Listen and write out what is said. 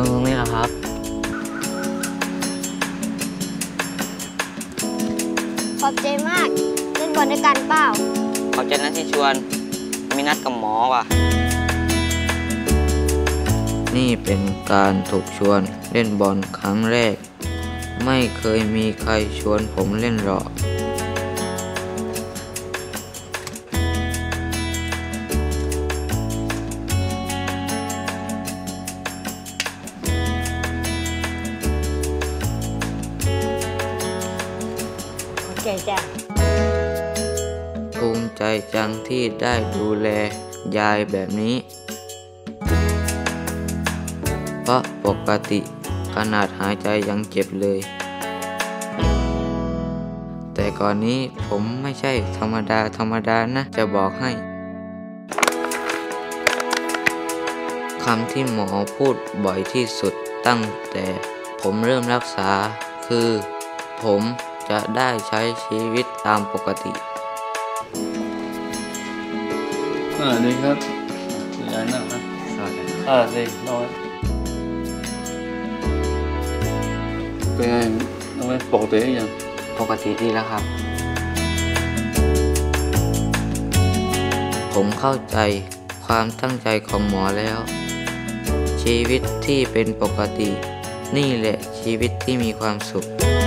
ลงตรงนี้เหรอครับขอบใจมากเล่นบอลด้วยกันเปล่าขอบใจนะที่ชวนมีนัดกับหมอว่ะ นี่เป็นการถูกชวนเล่นบอลครั้งแรก ไม่เคยมีใครชวนผมเล่นหรอก ใจจ้ะภูมิใจจังที่ได้ดูแลยายแบบนี้ เพราะปกติขนาดหายใจยังเจ็บเลย แต่ก่อนนี้ผมไม่ใช่ธรรมดาธรรมดานะ จะบอกให้คำที่หมอพูดบ่อยที่สุดตั้งแต่ผมเริ่มรักษาคือ ผม จะได้ใช้ชีวิตตามปกติอ่าดีครับยายนั่งนะอ่าดีน้อยเป็นไงน้อยปกติหรือยังปกติดีแล้วครับ ผมเข้าใจความตั้งใจของหมอแล้ว ชีวิตที่เป็นปกติ นี่แหละชีวิตที่มีความสุขข